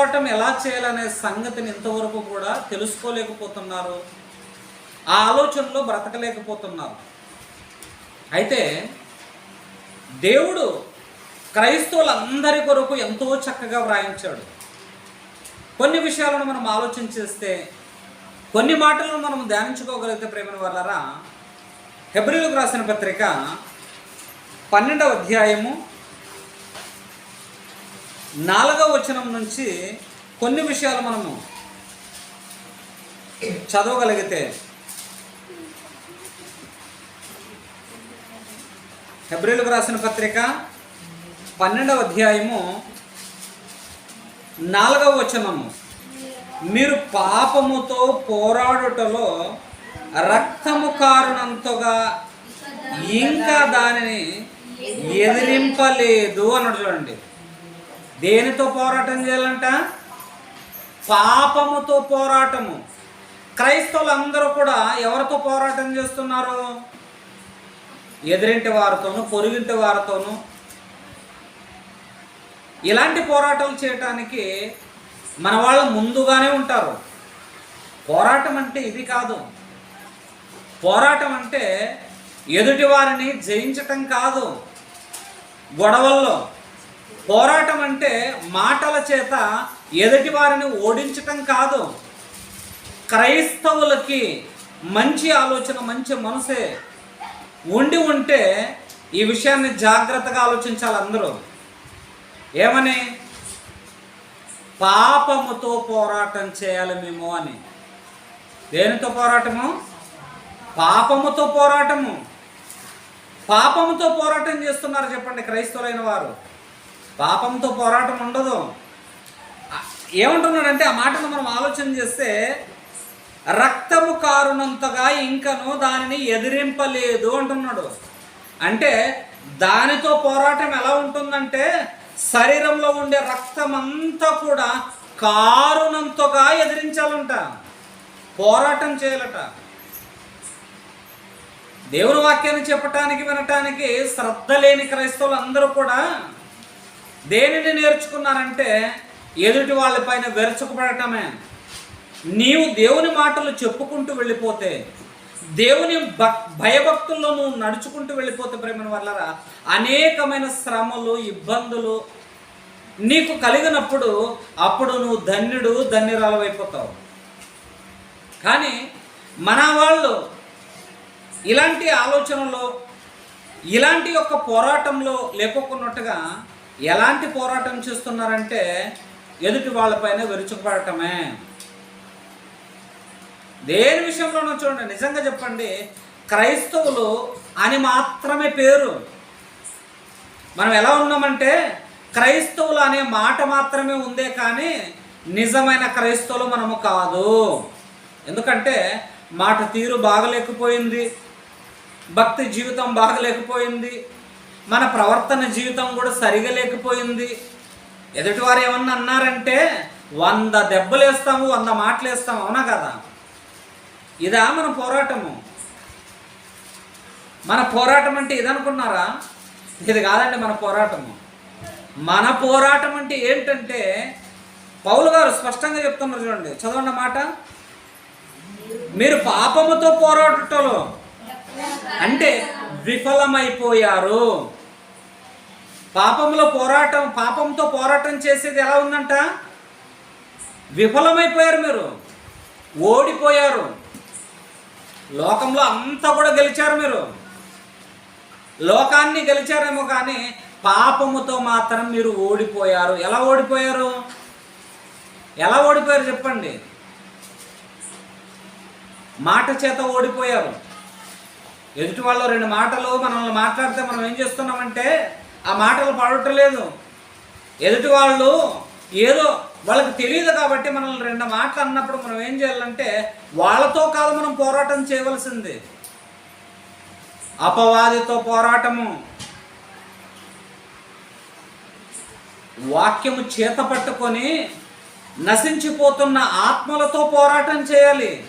పోరాటం ఎలా చేయాలనే సంగతిని ఇంతవరకు కూడా తెలుసుకోలేకపోతున్నారు. ఆ ఆలోచనలో బ్రతకలేకపోతున్నారు. అయితే దేవుడు క్రైస్తవులందరి కొరకు ఎంతో చక్కగా వ్రాయించాడు. కొన్ని విషయాలను మనం ఆలోచన చేస్తే కొన్ని మాటలను మనం ధ్యానించుకోగలిగితే ప్రేమ వల్లరా? హెబ్రిలకు రాసిన పత్రిక పన్నెండవ అధ్యాయము నాలుగవ వచనం నుంచి కొన్ని విషయాలు మనము చదవగలిగితే హెబ్రిలకు రాసిన పత్రిక పన్నెండవ అధ్యాయము నాలుగవ వచనము. మీరు పాపముతో పోరాడుటలో రక్తము కారణంతగా ఇంకా దానిని ఎదిరింపలేదు అన్నాడు చూడండి. దేనితో పోరాటం చేయాలంట? పాపముతో పోరాటము. క్రైస్తవులు అందరూ కూడా ఎవరితో పోరాటం చేస్తున్నారు? ఎదిరింటి వారితోనూ పొరుగింటి వారితోనూ. ఇలాంటి పోరాటాలు చేయటానికి మన వాళ్ళు ముందుగానే ఉంటారు. పోరాటం అంటే ఇది కాదు. పోరాటం అంటే ఎదుటి వారిని జయించటం కాదు. గొడవల్లో పోరాటం అంటే మాటల చేత ఎదుటి వారిని ఓడించటం కాదు. క్రైస్తవులకి మంచి ఆలోచన మంచి మనసే. ఉండి ఉంటే ఈ విషయాన్ని జాగ్రత్తగా ఆలోచించాలి అందరూ. ఏమని? పాపముతో పోరాటం చేయాలి మేము అని. దేనితో పోరాటము? పాపముతో పోరాటము. పాపముతో పోరాటం చేస్తున్నారు చెప్పండి క్రైస్తవులైన వారు. పాపంతో పోరాటం ఉండదు. ఏమంటున్నాడంటే ఆ మాటను మనం ఆలోచన చేస్తే రక్తము కారునంతగా ఇంకను దానిని ఎదిరింపలేదు అంటున్నాడు. అంటే దానితో పోరాటం ఎలా ఉంటుందంటే శరీరంలో ఉండే రక్తం అంతా కూడా కారునంతగా ఎదిరించాలంట. పోరాటం చేయాలట. దేవుని వాక్యాన్ని చెప్పటానికి వినటానికి శ్రద్ధ లేని క్రైస్తవులు అందరూ కూడా దేనిని నేర్చుకున్నారంటే ఎదుటి వాళ్ళపైన వెరచుకుపడటమే. నీవు దేవుని మాటలు చెప్పుకుంటూ వెళ్ళిపోతే దేవుని భక్ భయభక్తుల్లో నువ్వు నడుచుకుంటూ వెళ్ళిపోతే ప్రేమ వల్లరా అనేకమైన శ్రమలు ఇబ్బందులు నీకు కలిగినప్పుడు అప్పుడు నువ్వు ధన్యుడు ధన్యురాలు అయిపోతావు. కానీ మన వాళ్ళు ఇలాంటి ఆలోచనలో ఇలాంటి యొక్క పోరాటంలో లేకపోకున్నట్టుగా ఎలాంటి పోరాటం చేస్తున్నారంటే ఎదుటి వాళ్ళపైన విరుచుకుపడటమే. దేని విషయంలోనూ చూడండి నిజంగా చెప్పండి క్రైస్తవులు అని మాత్రమే పేరు. మనం ఎలా ఉన్నామంటే క్రైస్తవులు అనే మాట మాత్రమే ఉందే కానీ నిజమైన క్రైస్తవులు మనము కాదు. ఎందుకంటే మాట తీరు బాగలేకపోయింది భక్తి జీవితం బాగలేకపోయింది మన ప్రవర్తన జీవితం కూడా సరిగా లేకపోయింది. ఎదుటివారు ఏమన్నా అన్నారంటే వంద దెబ్బలు వేస్తాము వంద మాటలు వేస్తాము అవునా కదా? ఇదా మన పోరాటము. మన పోరాటం అంటే ఇదనుకున్నారా? ఇది కాదండి మన పోరాటము. మన పోరాటం అంటే ఏంటంటే పౌలు గారు స్పష్టంగా చెప్తున్నారు చూడండి. చదవండి మాట. మీరు పాపముతో పోరాటంలో అంటే విఫలమైపోయారు. పాపంలో పోరాటం పాపంతో పోరాటం చేసేది ఎలా ఉందంట? విఫలమైపోయారు మీరు. ఓడిపోయారు. లోకంలో అంతా కూడా గెలిచారు మీరు. లోకాన్ని గెలిచారేమో కానీ పాపముతో మాత్రం మీరు ఓడిపోయారు. ఎలా ఓడిపోయారు? ఎలా ఓడిపోయారు చెప్పండి. మాట చేత ఓడిపోయారు. ఎదుటి వాళ్ళు రెండు మాటలు మనల్ని మాట్లాడితే మనం ఏం చేస్తున్నామంటే ఆ మాటలు పడటలేదు. ఎదుటి వాళ్ళు ఏదో వాళ్ళకి తెలియదు కాబట్టి మనల్ని రెండు మాటలు అన్నప్పుడు మనం ఏం చేయాలంటే వాళ్ళతో కాదు మనం పోరాటం చేయవలసింది. అపవాదితో పోరాటము. వాక్యము చేత పట్టుకొని నశించిపోతున్న ఆత్మలతో పోరాటం చేయాలి.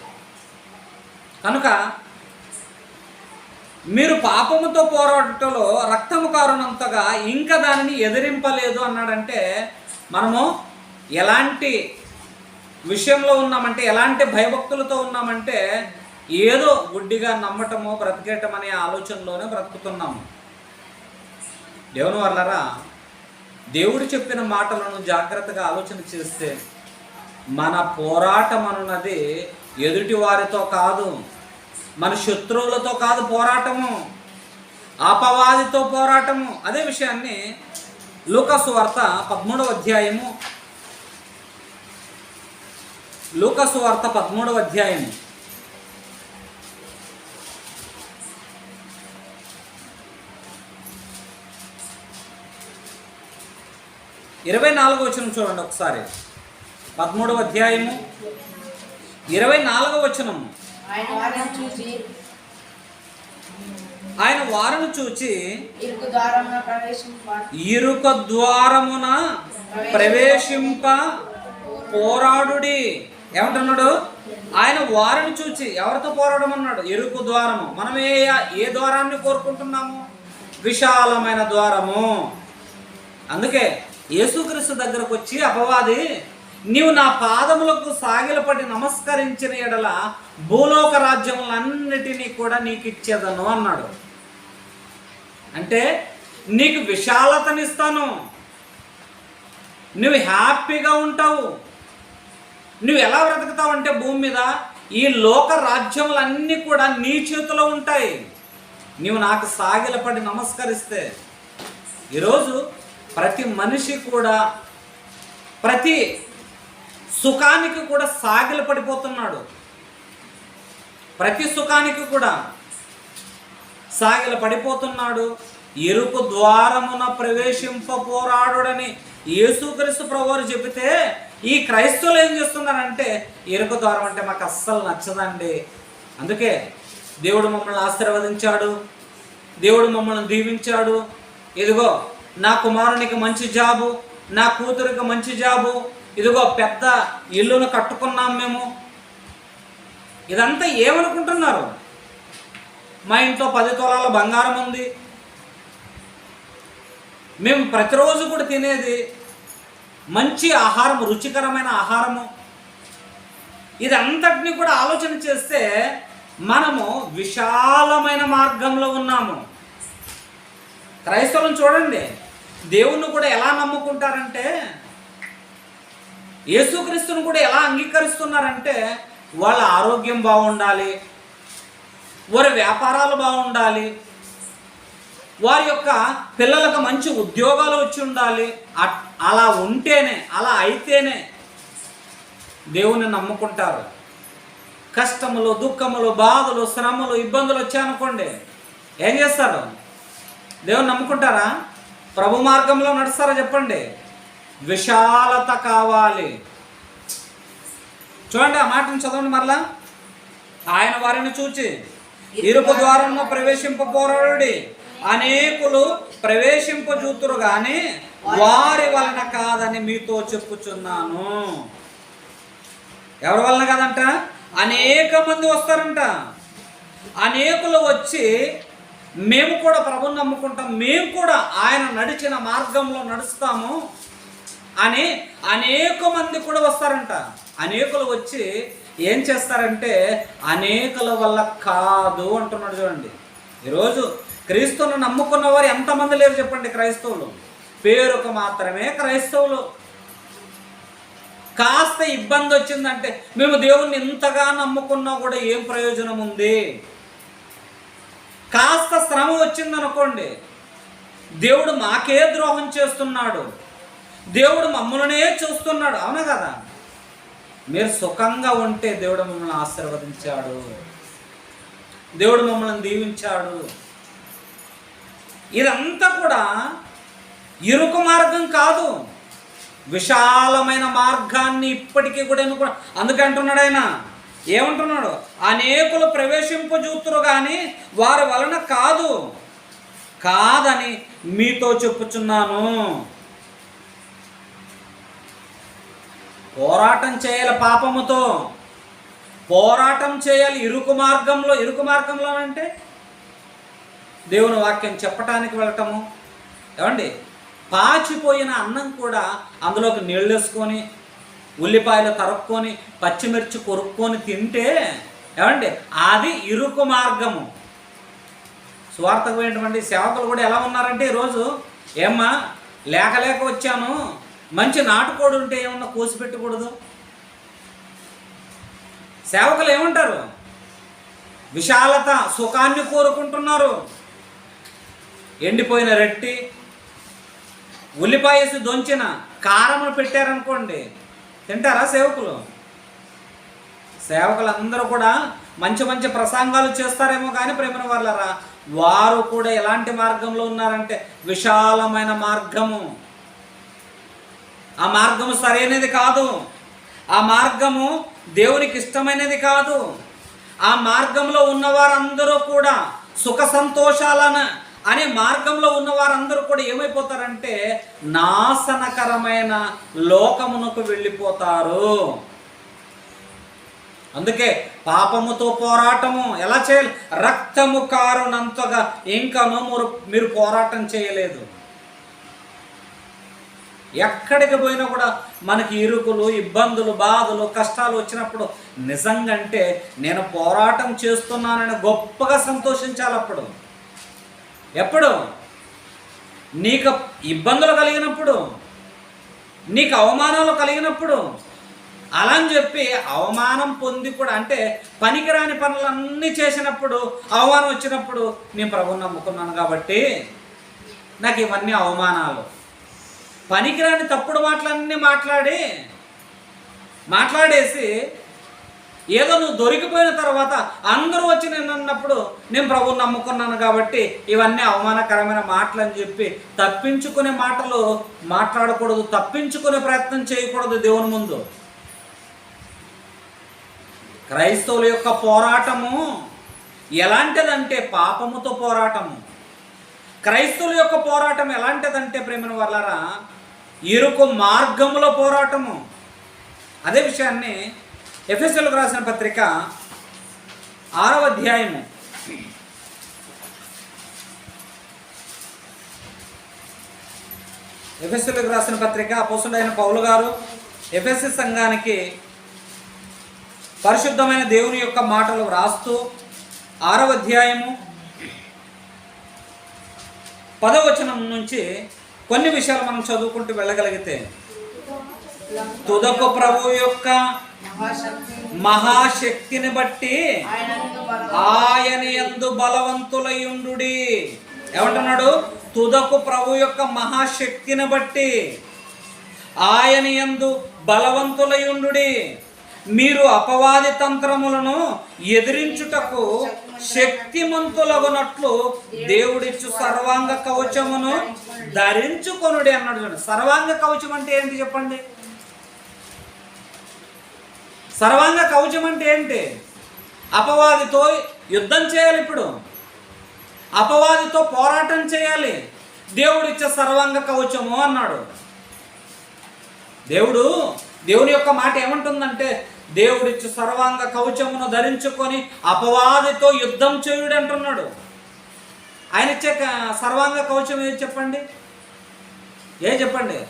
కనుక మీరు పాపముతో పోరాటంలో రక్తము కారణంతగా ఇంకా దానిని ఎదిరింపలేదు అన్నాడంటే మనము ఎలాంటి విషయంలో ఉన్నామంటే ఎలాంటి భయభక్తులతో ఉన్నామంటే ఏదో గుడ్డిగా నమ్మటమో బ్రతికేయటం అనే ఆలోచనలోనే బ్రతుకుతున్నాము. దేవుని వల్లరా దేవుడు చెప్పిన మాటలను జాగ్రత్తగా ఆలోచన చేస్తే మన పోరాటం అనున్నది ఎదుటి వారితో కాదు. మన శత్రువులతో కాదు పోరాటము అపవాదితో పోరాటము. అదే విషయాన్ని లూకసు వార్త పదమూడవ అధ్యాయము. లూకసు వార్త పదమూడవ అధ్యాయము. ఇరవై నాలుగో వచనం చూడండి ఒకసారి. పదమూడవ అధ్యాయము. ఇరవై నాలుగవ వచనం ఆయన వారిని చూచి ఇరుకు ద్వారమున ప్రవేశింప పోరాడుడి. ఏమంటున్నాడు? ఆయన వారిని చూచి ఎవరితో పోరాడమన్నాడు? ఇరుకు ద్వారము. మనం ఏ ఏ ద్వారాన్ని కోరుకుంటున్నాము? విశాలమైన ద్వారము. అందుకే యేసుక్రీస్తు దగ్గరకు వచ్చి అపవాది నీవు నా పాదములకు సాగిలపడి నమస్కరించిన ఎడల భూలోక రాజ్యములన్నిటినీ కూడా నీకు ఇచ్చేదను అన్నాడు. అంటే నీకు విశాలతనిస్తాను. నువ్వు హ్యాపీగా ఉంటావు. నువ్వు ఎలా బ్రతుకుతావు అంటే భూమి మీద ఈ లోక రాజ్యములన్నీ కూడా నీ చేతిలో ఉంటాయి. నీవు నాకు సాగిలపడి నమస్కరిస్తే ఈరోజు ప్రతి మనిషి కూడా ప్రతి సుఖానికి కూడా సాగిల పడిపోతున్నాడు. ప్రతి సుఖానికి కూడా సాగిల పడిపోతున్నాడు. ఎరుపు ద్వారమున ప్రవేశింప పోరాడుడని యేసుక్రీస్తు ప్రభువారు చెబితే ఈ క్రైస్తవులు ఏం చేస్తున్నారంటే ఎరుకు ద్వారం అంటే మాకు అస్సలు నచ్చదండి. అందుకే దేవుడు మమ్మల్ని ఆశీర్వదించాడు. దేవుడు మమ్మల్ని దీవించాడు. ఇదిగో నా కుమారునికి మంచి జాబు నా కూతురికి మంచి జాబు ఇదిగో పెద్ద ఇల్లును కట్టుకున్నాం మేము. ఇదంతా ఏమనుకుంటున్నారు? మా ఇంట్లో పది తొలాల బంగారం ఉంది. మేము ప్రతిరోజు కూడా తినేది మంచి ఆహారం రుచికరమైన ఆహారము. ఇదంతటిని కూడా ఆలోచన చేస్తే మనము విశాలమైన మార్గంలో ఉన్నాము. క్రైస్తవులను చూడండి. దేవుణ్ణి కూడా ఎలా నమ్ముకుంటారంటే యేసుక్రీస్తుని కూడా ఎలా అంగీకరిస్తున్నారంటే వాళ్ళ ఆరోగ్యం బాగుండాలి వారి వ్యాపారాలు బాగుండాలి వారి యొక్క పిల్లలకు మంచి ఉద్యోగాలు వచ్చి ఉండాలి అట్- అలా ఉంటేనే అలా అయితేనే దేవుని నమ్ముకుంటారు. కష్టములు దుఃఖములు బాధలు శ్రమలు ఇబ్బందులు వచ్చాయనుకోండి ఏం చేస్తారు? దేవుని నమ్ముకుంటారా? ప్రభు మార్గంలో నడుస్తారా చెప్పండి? విశాలత కావాలి. చూడండి ఆ మాటను చదవండి మరలా. ఆయన వారిని చూచి ఇరుపు ద్వారంలో ప్రవేశింప పోరాడి అనేకులు ప్రవేశింపజూతురు కానీ వారి వలన కాదని మీతో చెప్పుచున్నాను. ఎవరి వలన కాదంట? అనేక మంది వస్తారంట. అనేకులు వచ్చి మేము కూడా ప్రభుని నమ్ముకుంటాం మేము కూడా ఆయన నడిచిన మార్గంలో నడుస్తాము. అని అనేక మంది కూడా వస్తారంట. అనేకులు వచ్చి ఏం చేస్తారంటే అనేకుల వల్ల కాదు అంటున్నాడు చూడండి. ఈరోజు క్రీస్తువును నమ్ముకున్న వారు ఎంతమంది లేరు చెప్పండి క్రైస్తవులు? పేరుకు మాత్రమే క్రైస్తవులు. కాస్త ఇబ్బంది వచ్చిందంటే మేము దేవుణ్ణి ఇంతగా నమ్ముకున్నా కూడా ఏం ప్రయోజనం ఉంది? కాస్త శ్రమ వచ్చిందనుకోండి దేవుడు మాకే ద్రోహం చేస్తున్నాడు. దేవుడు మమ్మల్నే చూస్తున్నాడు. అవునా కదా? మీరు సుఖంగా ఉంటే దేవుడు మమ్మల్ని ఆశీర్వదించాడు. దేవుడు మమ్మల్ని దీవించాడు. ఇదంతా కూడా ఇరుకు మార్గం కాదు. విశాలమైన మార్గాన్ని ఇప్పటికీ కూడా ఎన్నుకో అందుకే అంటున్నాడు ఆయన. ఏమంటున్నాడు? అనేకులు ప్రవేశింపజూతురు కానీ వారి వలన కాదు. కాదని మీతో చెప్పుచున్నాను. పోరాటం చేయాలి పాపముతో. పోరాటం చేయాలి ఇరుకు మార్గంలో ఇరుకు మార్గంలో అంటే దేవుని వాక్యం చెప్పటానికి వెళ్ళటము. ఏమండి? పాచిపోయిన అన్నం కూడా అందులోకి నీళ్ళు వేసుకొని ఉల్లిపాయలు తరుక్కొని పచ్చిమిర్చి కొరుక్కొని తింటే ఏమండి? అది ఇరుకు మార్గము స్వార్థకు పోయినటువంటి సేవకులు కూడా ఎలా ఉన్నారంటే ఈరోజు? ఏమ్మా లేక లేక వచ్చాను. మంచి నాటుకోడి ఉంటే ఏమన్నా కోసి పెట్టకూడదు? సేవకులు ఏమంటారు? విశాలత సుఖాన్ని కోరుకుంటున్నారు. ఎండిపోయిన రెట్టి ఉల్లిపాయసి దొంచిన కారములు పెట్టారనుకోండి తింటారా సేవకులు? సేవకులందరూ కూడా మంచి మంచి ప్రసంగాలు చేస్తారేమో కానీ ప్రేమను వాళ్ళరా వారు కూడా ఎలాంటి మార్గంలో ఉన్నారంటే విశాలమైన మార్గము. ఆ మార్గము సరైనది కాదు. ఆ మార్గము దేవునికి ఇష్టమైనది కాదు. ఆ మార్గంలో ఉన్నవారందరూ కూడా సుఖ సంతోషాలను అనే మార్గంలో ఉన్న వారందరూ కూడా ఏమైపోతారంటే నాశనకరమైన లోకమునకు వెళ్ళిపోతారు. అందుకే పాపముతో పోరాటము ఎలా చేయాలి? రక్తము కారునంతగా ఇంకా మీరు మీరు పోరాటం చేయలేదు. ఎక్కడికి పోయినా కూడా మనకి ఇరుకులు ఇబ్బందులు బాధలు కష్టాలు వచ్చినప్పుడు నిజంగా అంటే నేను పోరాటం చేస్తున్నానని గొప్పగా సంతోషించాలి అప్పుడు. ఎప్పుడు? నీకు ఇబ్బందులు కలిగినప్పుడు నీకు అవమానాలు కలిగినప్పుడు. అలా అని చెప్పి అవమానం పొంది కూడా అంటే పనికిరాని పనులన్నీ చేసినప్పుడు అవమానం వచ్చినప్పుడు నేను ప్రభుని నమ్ముకున్నాను కాబట్టి నాకు ఇవన్నీ అవమానాలు. పనికిరాని తప్పుడు మాటలన్నీ మాట్లాడి మాట్లాడేసి ఏదో నువ్వు దొరికిపోయిన తర్వాత అందరూ వచ్చి నేను అన్నప్పుడు నేను ప్రభువు నమ్ముకున్నాను కాబట్టి ఇవన్నీ అవమానకరమైన మాటలు అని చెప్పి తప్పించుకునే మాటలు మాట్లాడకూడదు తప్పించుకునే ప్రయత్నం చేయకూడదు దేవుని ముందు. క్రైస్తవుల యొక్క పోరాటము ఎలాంటిదంటే పాపముతో పోరాటము. క్రైస్తవుల యొక్క పోరాటం ఎలాంటిదంటే ప్రేమను వల్లరా ఇరుకు మార్గములో పోరాటము. అదే విషయాన్ని ఎఫ్ఎస్ఎల్కు రాసిన పత్రిక ఆరవ అధ్యాయము. ఎఫ్ఎస్ఎల్కు రాసిన పత్రిక అపోసుడైన పౌలు గారు ఎఫ్ఎస్సి సంఘానికి పరిశుద్ధమైన దేవుని యొక్క మాటలు వ్రాస్తూ ఆరవ అధ్యాయము పదవచనం నుంచి కొన్ని విషయాలు మనం చదువుకుంటూ వెళ్ళగలిగితే తుదకు ప్రభు యొక్క మహాశక్తిని బట్టి ఆయన యందు బలవంతులయుండు ఏమంటున్నాడు? తుదకు ప్రభు యొక్క మహాశక్తిని బట్టి ఆయన యందు బలవంతులయుండు మీరు అపవాది తంత్రములను ఎదిరించుటకు శక్తిమంతులగునట్లు దేవుడిచ్చు సర్వాంగ కవచమును ధరించుకొనుడి అన్నాడు చూడండి. సర్వాంగ కవచం అంటే ఏంటి చెప్పండి? సర్వాంగ కవచం అంటే ఏంటి? అపవాదితో యుద్ధం చేయాలి ఇప్పుడు. అపవాదితో పోరాటం చేయాలి. దేవుడిచ్చే సర్వాంగ కవచము అన్నాడు. దేవుడు దేవుని యొక్క మాట ఏమంటుందంటే దేవుడిచ్చు సర్వాంగ కవచమును ధరించుకొని అపవాదితో యుద్ధం చేయుడు అంటున్నాడు. ఆయన ఇచ్చే క- సర్వాంగ కవచం ఏది చెప్పండి? ఏ చెప్పండి?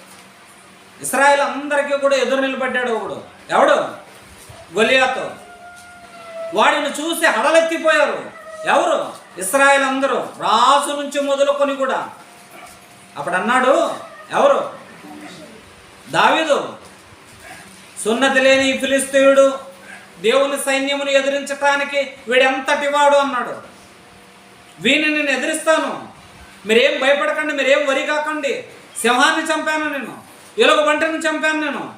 ఇస్రాయల్ అందరికీ కూడా ఎదురు నిలబడ్డాడు ఒకడు. ఎవడు? గొలియాతో. వాడిని చూసి హడలెత్తిపోయారు. ఎవరు? ఇస్రాయల్ అందరూ. రాజు నుంచి మొదలుకొని కూడా. అప్పుడు అన్నాడు ఎవరు? దావీదు. సున్నతి లేని ఈ ఫిలిస్తీయుడు దేవుని సైన్యమును ఎదిరించటానికి వీడెంతటి వాడు అన్నాడు. వీని నేను ఎదిరిస్తాను. మీరేం భయపడకండి మీరేం వరి కాకండి. సింహాన్ని చంపాను నేను ఎలుగు వంటని చంపాను నేను.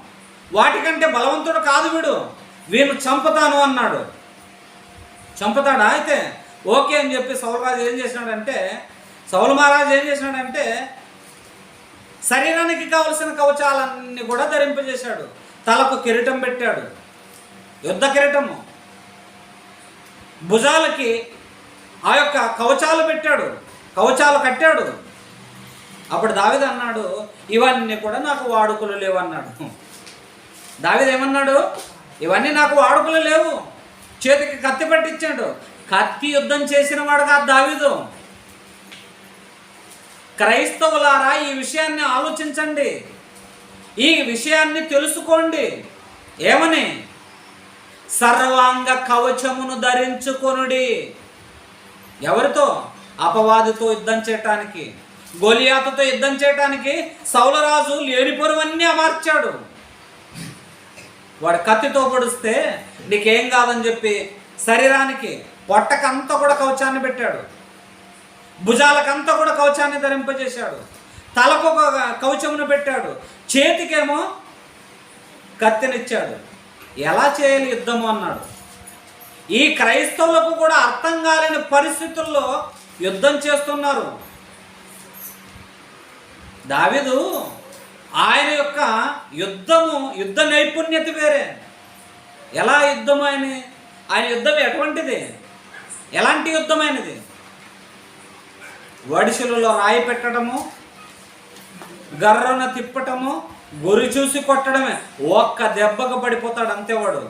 వాటికంటే బలవంతుడు కాదు వీడు. వీను చంపుతాను అన్నాడు. చంపుతాడా అయితే? ఓకే అని చెప్పి సౌలరాజు ఏం చేసినాడంటే సౌలు మహారాజు ఏం చేసినాడంటే శరీరానికి కావలసిన కవచాలన్నీ కూడా ధరింపజేశాడు. తలకు కిరీటం పెట్టాడు. యుద్ధ కిరీటము. భుజాలకి ఆ యొక్క కవచాలు పెట్టాడు. కవచాలు కట్టాడు. అప్పుడు దావిద అన్నాడు ఇవన్నీ కూడా నాకు వాడుకలు లేవు అన్నాడు. దావిద ఏమన్నాడు ఇవన్నీ నాకు వాడుకలు లేవు. చేతికి కత్తి పట్టించాడు. కత్తి యుద్ధం చేసిన వాడు కాదు దావిదు. క్రైస్తవులారా ఈ విషయాన్ని ఆలోచించండి. ఈ విషయాన్ని తెలుసుకోండి. ఏమని? సర్వాంగ కవచమును ధరించుకొనుడి. ఎవరితో? అపవాదితో యుద్ధం చేయటానికి. గోలియాతతో యుద్ధం చేయటానికి సౌలరాజు లేనిపొరువన్నీ అమర్చాడు. వాడు కత్తితో పొడిస్తే నీకేం కాదని చెప్పి శరీరానికి పొట్టకంతా కూడా కవచాన్ని పెట్టాడు. భుజాలకంతా కూడా కవచాన్ని ధరింపజేశాడు. తలకు ఒక కవచమును పెట్టాడు. చేతికేమో కత్తినిచ్చాడు. ఎలా చేయాలి యుద్ధము అన్నాడు. ఈ క్రైస్తవులకు కూడా అర్థం కాలేని పరిస్థితుల్లో యుద్ధం చేస్తున్నారు. దావిదు ఆయన యొక్క యుద్ధము యుద్ధ నైపుణ్యత వేరే. ఎలా యుద్ధం ఆయన? ఆయన యుద్ధం ఎటువంటిది? ఎలాంటి యుద్ధమైనది? వడిసెలలో రాయి పెట్టడము గర్రన తిప్పటము గురి చూసి కొట్టడమే. ఒక్క దెబ్బకు పడిపోతాడు అంతేవాడు.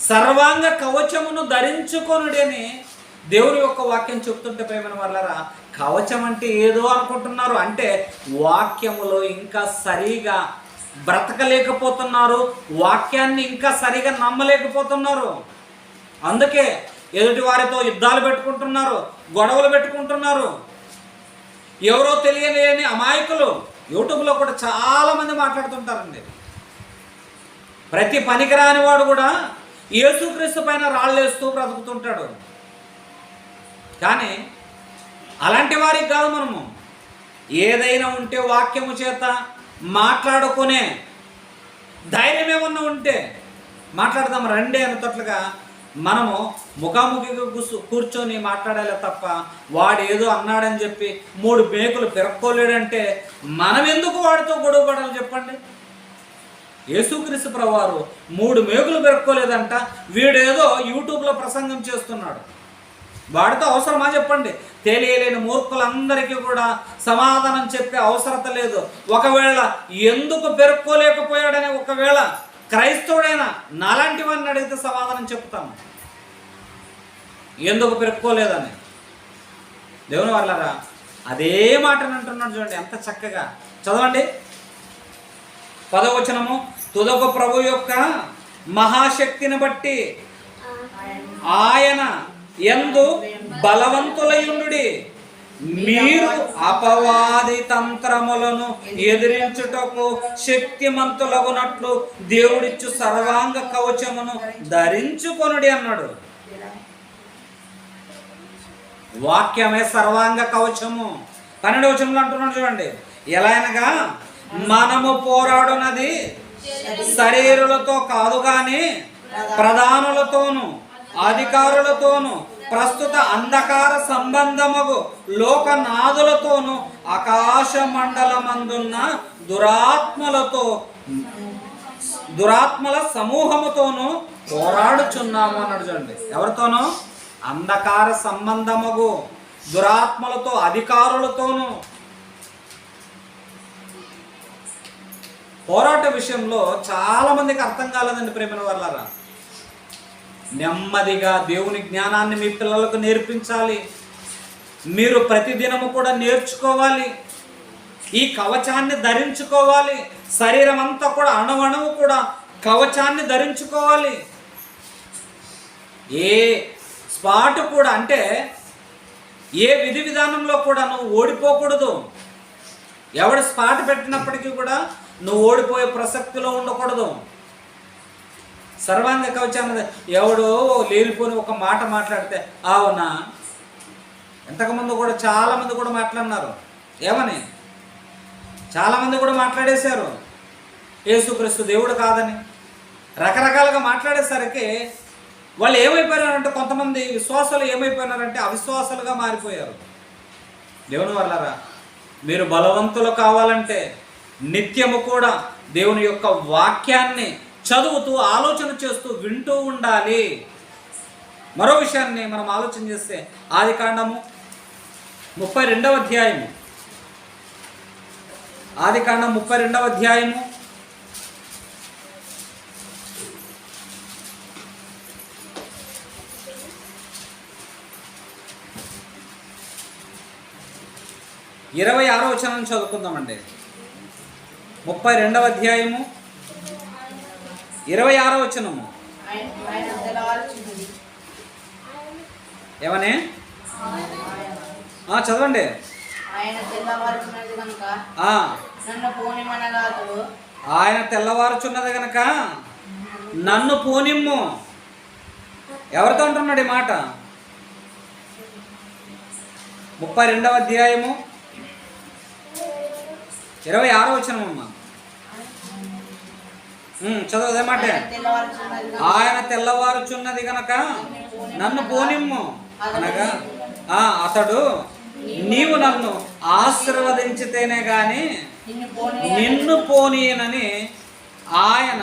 సర్వాంగ కవచమును ధరించుకొనుడని అని దేవుని యొక్క వాక్యం చెప్తుంటే ప్రేమైన వాళ్ళరా కవచం అంటే ఏదో అనుకుంటున్నారు. అంటే వాక్యములో ఇంకా సరిగా బ్రతకలేకపోతున్నారు. వాక్యాన్ని ఇంకా సరిగా నమ్మలేకపోతున్నారు. అందుకే ఎదుటి వారితో యుద్ధాలు పెట్టుకుంటున్నారు గొడవలు పెట్టుకుంటున్నారు. ఎవరో తెలియలేని అమాయకులు యూట్యూబ్లో కూడా చాలామంది మాట్లాడుతుంటారండి. ప్రతి పనికిరాని వాడు కూడా యేసుక్రీస్తు పైన రాళ్ళేస్తూ బ్రతుకుతుంటాడు. కానీ అలాంటి వారికి కాదు మనము. ఏదైనా ఉంటే వాక్యము చేత మాట్లాడుకునే ధైర్యం ఏమన్నా ఉంటే మాట్లాడదాం రండి అన్నట్లుగా మనము ముఖాముఖిగా కూసు కూర్చొని మాట్లాడాలి తప్ప వాడు ఏదో అన్నాడని చెప్పి మూడు మేకులు పెరక్కోలేడంటే మనం ఎందుకు వాడితో గొడవ పడాలి చెప్పండి? యేసుక్రీస్తు ప్రవారు మూడు మేకులు పెరుక్కోలేదంట వీడేదో యూట్యూబ్లో ప్రసంగం చేస్తున్నాడు. వాడితో అవసరమా చెప్పండి? తెలియలేని మూర్ఖులందరికీ కూడా సమాధానం చెప్పే అవసరత లేదు. ఒకవేళ ఎందుకు పెరుక్కోలేకపోయాడని ఒకవేళ క్రైస్తవుడైనా నాలాంటి వాడిని అడిగితే సమాధానం చెప్తాము ఎందుకు పెరుక్కోలేదని? దేవుని వాళ్ళరా అదే మాటను అంటున్నాడు చూడండి ఎంత చక్కగా. చదవండి. పదవచనము తుదొక ప్రభు యొక్క మహాశక్తిని బట్టి ఆయన ఎందు బలవంతులయుండు మీరు అపవాది తంత్రములను ఎదిరించుటకు శక్తిమంతులగునట్లు దేవుడిచ్చు సర్వాంగ కవచమును ధరించుకొనుడి అన్నాడు. వాక్యమే సర్వాంగ కవచము. పన్నెండు వచనంలో అంటున్నాడు చూడండి. ఎలా అనగా మనము పోరాడునది శరీరులతో కాదు కానీ ప్రధానులతోను అధికారులతోను ప్రస్తుత అంధకార సంబంధముగు లోకనాథులతోనూ ఆకాశ మండలమందున్న దురాత్మలతో దురాత్మల సమూహముతోను పోరాడుచున్నాము అన్నాడు చూడండి. ఎవరితోనూ? అంధకార సంబంధముగు దురాత్మలతో అధికారులతోనూ పోరాట విషయంలో చాలా మందికి అర్థం కాలేదండి ప్రేమల వల్లరా నెమ్మదిగా దేవుని జ్ఞానాన్ని మీ పిల్లలకు నేర్పించాలి. మీరు ప్రతిదినము కూడా నేర్చుకోవాలి. ఈ కవచాన్ని ధరించుకోవాలి. శరీరం అంతా కూడా అణువణువు కూడా కవచాన్ని ధరించుకోవాలి. ఏ స్పాట్ కూడా అంటే ఏ విధి విధానంలో కూడా నువ్వు ఓడిపోకూడదు. ఎవడు స్పాట్ పెట్టినప్పటికీ కూడా నువ్వు ఓడిపోయే ప్రసక్తిలో ఉండకూడదు. సర్వాంగ కవచాన్ని ఎవడో లేనిపోని ఒక మాట మాట్లాడితే అవునా? ఇంతకుముందు కూడా చాలామంది కూడా మాట్లాడినారు. ఏమని? చాలామంది కూడా మాట్లాడేశారు. యేసుక్రీస్తు దేవుడు కాదని. రకరకాలుగా మాట్లాడేసరికి వాళ్ళు ఏమైపోయినారంటే కొంతమంది విశ్వాసాలు ఏమైపోయినారంటే అవిశ్వాసాలుగా మారిపోయారు. దేవుని వల్లరా మీరు బలవంతులు కావాలంటే నిత్యము కూడా దేవుని యొక్క వాక్యాన్ని చదువుతూ ఆలోచన చేస్తూ వింటూ ఉండాలి. మరో విషయాన్ని మనం ఆలోచన చేస్తే ఆది కాండము ముప్పై రెండవ అధ్యాయము. ఆది కాండం ముప్పై రెండవ అధ్యాయము ఇరవై ఆరో వచనం చదువుకుందామండి. ముప్పై రెండవ అధ్యాయము. ఇరవై ఆరో వచనము. ఏమనే? చదవండి. ఆయన తెల్లవారుచున్నది కనుక నన్ను ఆయన తెల్లవారుచున్నది గనక నన్ను పోనిమ్ము. ఎవరితో అంటున్నాడు ఈ మాట? ముప్పై రెండవ అధ్యాయము. ఇరవై ఆరో వచనమమ్మా. అమ్మా చదువు మాట. ఆయన తెల్లవారుచున్నది కనుక గనక నన్ను పోనిమ్ము. అనగా ఆ, అతడు నీవు నన్ను ఆశీర్వదించితేనే గాని నిన్ను నిన్ను పోనీయనని ఆయన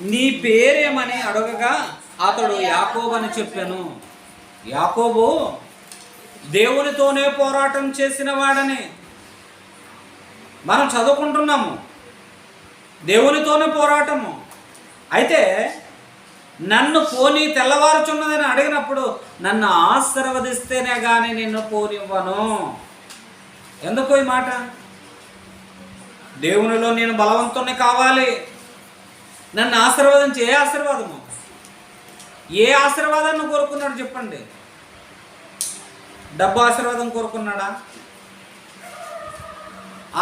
నీ పేరేమని అడగగా అతడు యాకోబు అని చెప్పాను. యాకోబు దేవునితోనే పోరాటం చేసిన వాడని మనం చదువుకుంటున్నాము. దేవునితోనే పోరాటము. అయితే నన్ను పోనీ తెల్లవారుచున్నదని అడిగినప్పుడు నన్ను ఆశీర్వదిస్తేనే కానీ నిన్ను పోనివ్వను. ఎందుకు ఈ మాట? దేవునిలో నేను బలవంతుని కావాలి. నన్ను ఆశీర్వదించి. ఏ ఆశీర్వాదము? ఏ ఆశీర్వాదాన్ని కోరుకున్నాడు చెప్పండి. డబ్బు ఆశీర్వాదం కోరుకున్నాడా?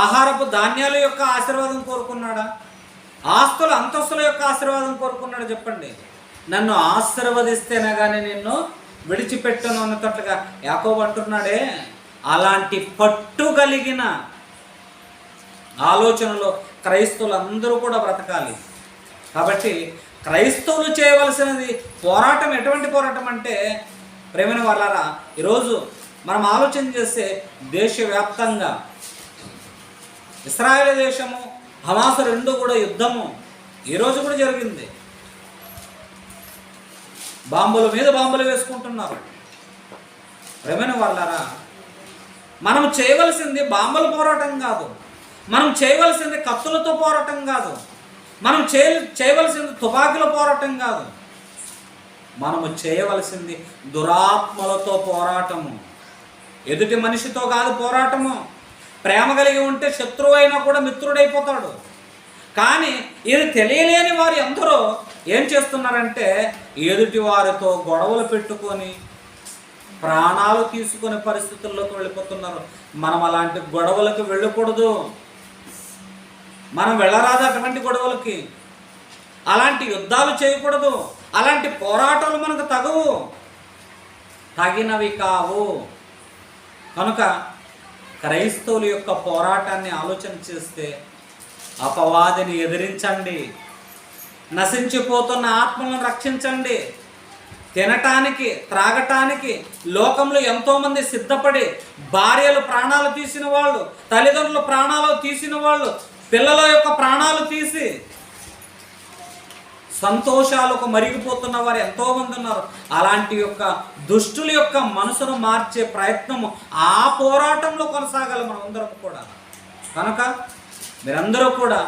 ఆహారపు ధాన్యాల యొక్క ఆశీర్వాదం కోరుకున్నాడా? ఆస్తుల అంతస్తుల యొక్క ఆశీర్వాదం కోరుకున్నాడు చెప్పండి. నన్ను ఆశీర్వదిస్తేనే కానీ నిన్ను విడిచిపెట్టను అన్నట్లుగా యాకోబు అంటున్నాడే. అలాంటి పట్టు కలిగిన ఆలోచనలో క్రైస్తవులందరూ కూడా బ్రతకాలి. కాబట్టి క్రైస్తవులు చేయవలసినది పోరాటం. ఎటువంటి పోరాటం అంటే ప్రేమైన వాళ్ళారా ఈరోజు మనం ఆలోచన చేస్తే దేశవ్యాప్తంగా ఇస్రాయేల్ దేశము హమాసు రెండు కూడా యుద్ధము. ఈరోజు కూడా జరిగింది. బాంబుల మీద బాంబులు వేసుకుంటున్నారు. ప్రేమైన వాళ్ళారా మనం చేయవలసింది బాంబుల పోరాటం కాదు. మనం చేయవలసింది కత్తులతో పోరాటం కాదు. మనం చేయ చేయవలసింది తుపాకుల పోరాటం కాదు. మనము చేయవలసింది దురాత్మలతో పోరాటము. ఎదుటి మనిషితో కాదు పోరాటము. ప్రేమ కలిగి ఉంటే శత్రువు అయినా కూడా మిత్రుడైపోతాడు. కానీ ఇది తెలియలేని వారు ఎందరో ఏం చేస్తున్నారంటే ఎదుటి వారితో గొడవలు పెట్టుకొని ప్రాణాలు తీసుకునే పరిస్థితుల్లోకి వెళ్ళిపోతున్నారు. మనం అలాంటి గొడవలకు వెళ్ళకూడదు. మనం వెళ్ళరాదు అటువంటి గొడవలకి. అలాంటి యుద్ధాలు చేయకూడదు. అలాంటి పోరాటాలు మనకు తగవు. తగినవి కావు. కనుక క్రైస్తవుల యొక్క పోరాటాన్ని ఆలోచన చేస్తే అపవాదిని ఎదిరించండి నశించిపోతున్న ఆత్మలను రక్షించండి తినటానికి త్రాగటానికి లోకంలో ఎంతోమంది సిద్ధపడి భార్యలు ప్రాణాలు తీసిన వాళ్ళు తల్లిదండ్రులు ప్రాణాలు తీసిన వాళ్ళు పిల్లల యొక్క ప్రాణాలు తీసి సంతోషాలకు మరిగిపోతున్న వారు ఎంతోమంది ఉన్నారు. అలాంటి యొక్క దుష్టుల యొక్క మనసును మార్చే ప్రయత్నము ఆ పోరాటంలో కొనసాగాలి మనం అందరం కూడా. కనుక మీరందరూ కూడా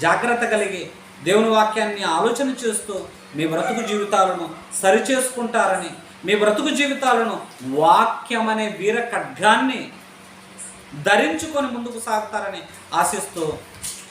జాగ్రత్త కలిగి దేవుని వాక్యాన్ని ఆలోచన చేస్తూ మీ బ్రతుకు జీవితాలను సరిచేసుకుంటారని మీ బ్రతుకు జీవితాలను వాక్యం అనే వీర ఖడ్గాన్ని ధరించుకొని ముందుకు సాగుతారని ఆశిస్తూ